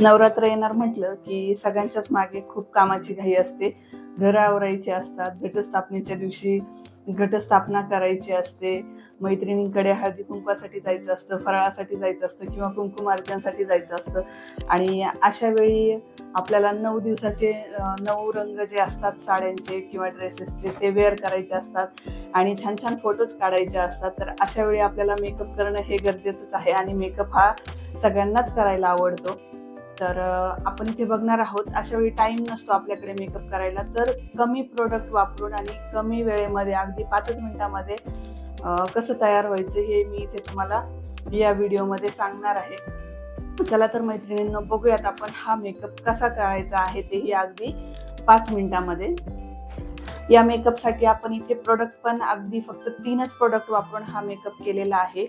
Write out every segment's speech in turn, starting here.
नवरात्र येणार म्हटलं की सगळ्यांच्याच मागे खूप कामाची घाई असते. घरं आवरायची असतात घटस्थापनेच्या दिवशी घटस्थापना करायची असते. मैत्रिणींकडे हळदी कुंकवासाठी जायचं असतं फराळासाठी जायचं असतं किंवा कुंकुम अर्चनासाठी जायचं असतं. आणि अशा वेळी आपल्याला नऊ दिवसाचे नऊ रंग जे असतात साड्यांचे किंवा ड्रेसेसचे ते वेअर करायचे असतात आणि छान छान फोटोज काढायचे असतात. तर अशा वेळी आपल्याला मेकअप करणं हे गरजेचंच आहे आणि मेकअप हा सगळ्यांनाच करायला आवडतो. तर आपण इथे बघणार आहोत अशा वेळी टाइम नसतो आपल्याकडे मेकअप करायला तर कमी प्रोडक्ट वापरून आणि कमी वेळेमध्ये अगदी पाचच मिनिटामध्ये कसं तयार व्हायचं हे मी इथे तुम्हाला या व्हिडिओमध्ये सांगणार आहे. चला तर मैत्रिणींना बघूयात आपण हा मेकअप कसा करायचा आहे तेही अगदी पाच मिनिटामध्ये. या मेकअपसाठी आपण इथे प्रोडक्ट पण अगदी फक्त तीनच प्रोडक्ट वापरून हा मेकअप केलेला आहे.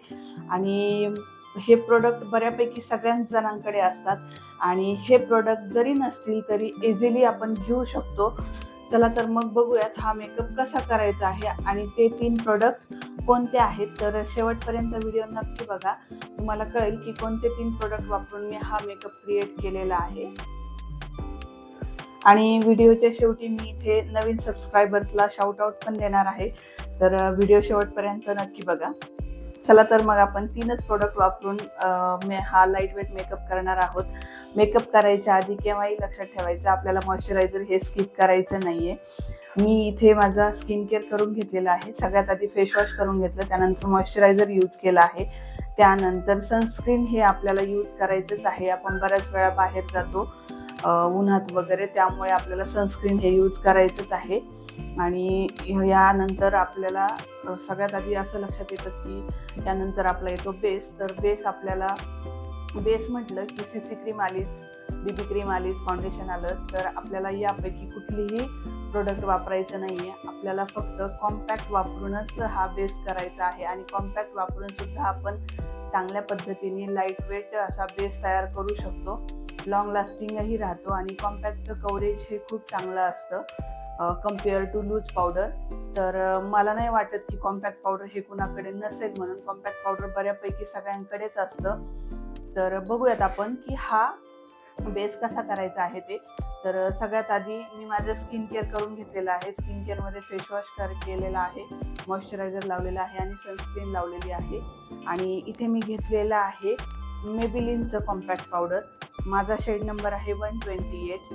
आणि हे प्रोडक्ट बऱ्यापैकी सगळ्याच जणांकडे असतात. आणि हे प्रोडक्ट जरी नसतील तरी इझिली आपण घेऊ शकतो. चला तर मग बघूयात हा मेकअप कसा करायचा आहे आणि ते तीन प्रोडक्ट कोणते आहेत. तर शेवटपर्यंत व्हिडिओ नक्की बघा. तुम्हाला कळेल की कोणते तीन प्रोडक्ट वापरून मी हा मेकअप क्रिएट केलेला आहे. आणि व्हिडिओच्या शेवटी मी इथे नवीन सबस्क्रायबर्सला शाउट आउट पण देणार आहे. तर व्हिडिओ शेवटपर्यंत नक्की बघा. चला तर मग आपण तीनच प्रोडक्ट वापरून मे- हा लाइट वेट मेकअप करणार आहोत. मेकअप करायच्या आधी केव्हाही लक्षात ठेवायचं आपल्याला मॉइश्चरायझर हे स्किप करायचं नाहीये. मी इथे माझा स्किन केअर करून घेतलेला आहे. सगळ्यात आधी फेस वॉश करून घेतलं त्यानंतर मॉइश्चरायझर यूज केला आहे. त्यानंतर सनस्क्रीन हे आपल्याला यूज करायचंच आहे. आपण बऱ्याच वेळा बाहेर जातो. उन्हात वगैरे त्यामुळे आपल्याला सनस्क्रीन हे यूज करायचंच आहे. आणि यानंतर आपल्याला सगळ्यात आधी असं लक्षात येतं की त्यानंतर आपला येतो बेस तर बेस आपल्याला बेस म्हटलं की सी सी क्रीम आलीच बीबी क्रीम आलीच फाउंडेशन आलंच. तर आपल्याला यापैकी कुठलीही प्रोडक्ट वापरायचं नाही आहे आपल्याला फक्त कॉम्पॅक्ट वापरूनच हा बेस करायचा आहे. आणि कॉम्पॅक्ट वापरून सुद्धा आपण चांगल्या पद्धतीने लाइट वेट असा बेस तयार करू शकतो. लॉंग लास्टिंगही राहतो आणि कॉम्पॅक्टचं कवरेज हे खूप चांगलं असतं. कंपेअर टू लूज पावडर तर मला नाही वाटत की कॉम्पॅक्ट पावडर हे कुणाकडे नसेल म्हणून. कॉम्पॅक्ट पावडर बऱ्यापैकी सगळ्यांकडेच असतं. तर बघूयात आपण की हा बेस कसा करायचा आहे ते. तर सगळ्यात आधी मी माझं स्किन केअर करून घेतलेलं आहे. स्किन केअरमध्ये फेसवॉश कर केलेला आहे. मॉइश्चरायझर लावलेला आहे आणि सनस्क्रीन लावलेली आहे. आणि इथे मी घेतलेलं आहे मेबिलिनचं कॉम्पॅक्ट पावडर माझा शेड नंबर आहे वन ट्वेंटी एट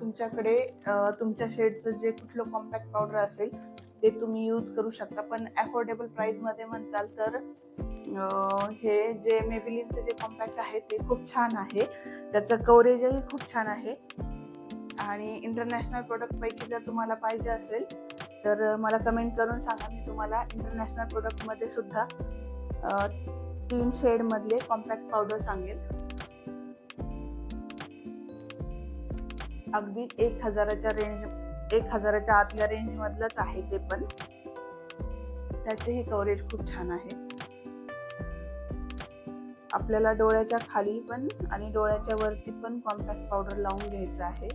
तुमच्याकडे तुमच्या शेडचं जे कुठलं कॉम्पॅक्ट पावडर असेल ते तुम्ही यूज करू शकता. पण अफोर्डेबल प्राईजमध्ये म्हणताल तर हे जे मेबिलिनचे जे कॉम्पॅक्ट आहे ते खूप छान आहे. त्याचं कवरेजही खूप छान आहे. आणि इंटरनॅशनल प्रोडक्टपैकी जर तुम्हाला पाहिजे असेल तर मला कमेंट करून सांगा. मी तुम्हाला इंटरनॅशनल प्रोडक्टमध्ये सुद्धा तीन शेडमधले कॉम्पॅक्ट पावडर सांगेल अगदी एक हजाराच्या रेंज एक हजाराच्या आतल्या रेंजमधलंच आहे ते पण. त्याचेही कव्हरेज खूप छान आहे. आपल्याला डोळ्याच्या खाली पण आणि डोळ्याच्या वरती पण कॉम्पॅक्ट पावडर लावून घ्यायचं आहे.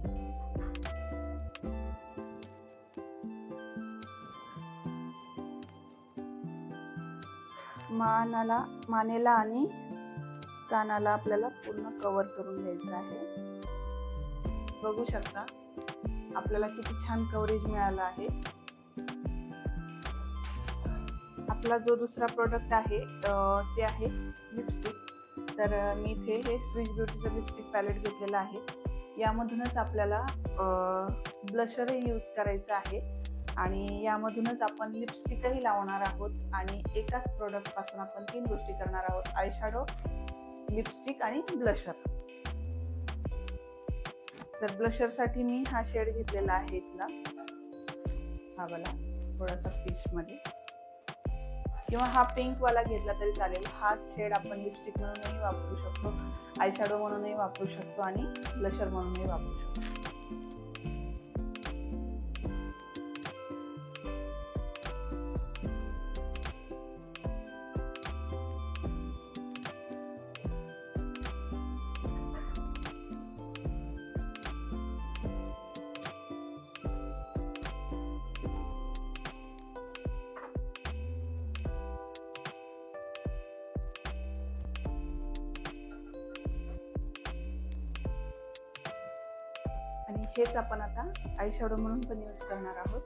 मानाला मानेला आणि कानाला आपल्याला पूर्ण कव्हर करून घ्यायचं आहे. बघू शकता. आपल्याला किती छान कव्हरेज मिळालं आहे. आपला जो दुसरा प्रोडक्ट आहे ते आहे लिपस्टिक तर मी इथे हे स्विच ब्युटीचं लिपस्टिक पॅलेट घेतलेलं आहे. यामधूनच आपल्याला ब्लशरही यूज करायचं आहे. आणि यामधूनच आपण लिपस्टिकही लावणार आहोत आणि एकाच प्रोडक्टपासून आपण तीन गोष्टी करणार आहोत. आय शॅडो लिपस्टिक आणि ब्लशर तर ब्लशरसाठी मी हा शेड घेतलेला आहे इथला. हा वाला थोडासा फिशमध्ये. किंवा हा पिंक वाला घेतला तरी चालेल. हा शेड आपण लिपस्टिक म्हणूनही वापरू शकतो आयशॅडो म्हणूनही वापरू शकतो आणि ब्लशर म्हणूनही वापरू शकतो. हेच आपण आता आय शॅडो म्हणून पण यूज करणार आहोत.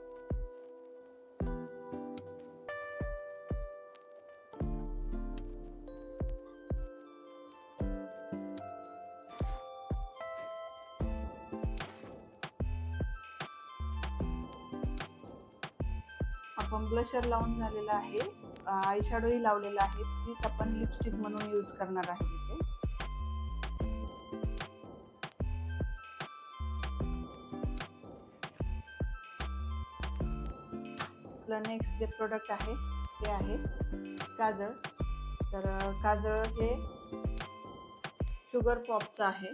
आपण ब्लशर लावून झालेला आहे. आय शॅडोही लावलेला आहे. तीच आपण लिपस्टिक म्हणून यूज करणार आहे. आपलं नेक्स्ट जे प्रोडक्ट आहे ते आहे काजळ. तर काजळ हे शुगर पॉपचं आहे.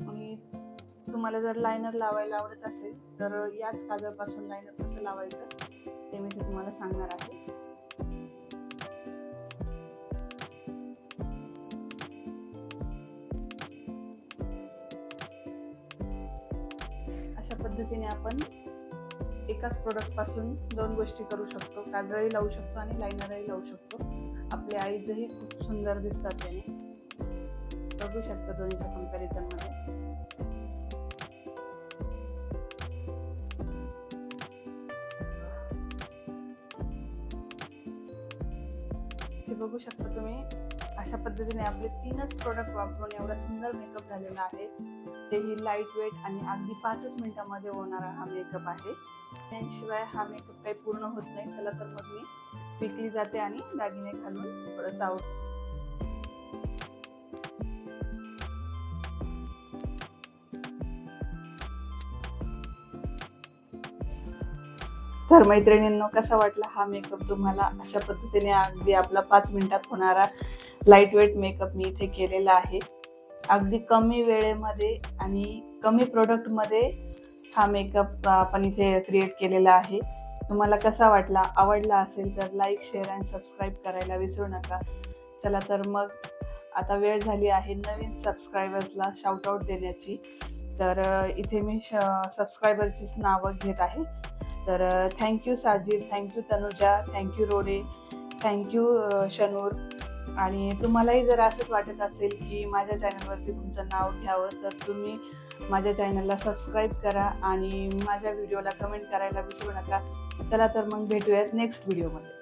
आणि तुम्हाला जर लायनर लावायला आवडत असेल तर याच काजळपासून लायनर कसं लावायचं ते मी ते तुम्हाला सांगणार आहे. पद्धतीने आपण एकाच प्रोडक्टपासून दोन गोष्टी करू शकतो. काजळही लावू शकतो आणि लायनरही लावू शकतो. आपले आईजही खूप सुंदर दिसतात त्याने. बघू शकता दोन्हीच्या कम्पॅरिझनमध्ये बघू शकता तुम्ही. अशा पद्धतीने आपले तीनच प्रोडक्ट वापरून एवढा सुंदर मेकअप झालेला आहे. तेही लाइट वेट आणि अगदी पाचच मिनिटामध्ये होणारा हा मेकअप आहे. त्याशिवाय हा मेकअप काही पूर्ण होत नाही. चला तर मग मी विकली जाते आणि दागिने घालून थोडंसं आवडतो तर मैत्रिणींनो कसा वाटला हा मेकअप तुम्हाला? अशा पद्धतीने अगदी आपला पाच मिनिटात होणारा लाइट वेट मेकअप मी इथे केलेला आहे. अगदी कमी वेळेमध्ये आणि कमी प्रोडक्टमध्ये हा मेकअप आपण इथे क्रिएट केलेला आहे. तुम्हाला कसा वाटला आवडला असेल तर लाईक शेअर अँड सबस्क्राईब करायला विसरू नका. चला तर मग आता वेळ झाली आहे नवीन सबस्क्रायबर्सला शाउटआउट देण्याची. तर इथे मी सबस्क्रायबरचीच नावं घेत आहे. तर thank you Sajid thank you Tanuja thank you Rode thank you Shanoor. आणि तुम्हालाही जर असंच वाटत असेल की माझ्या चॅनलवरती तुमचं नाव घ्यावं तर तुम्ही माझ्या चॅनलला सबस्क्राईब करा आणि माझ्या व्हिडिओला कमेंट करायला विसरू नका. चला तर मग भेटूयात नेक्स्ट व्हिडिओमध्ये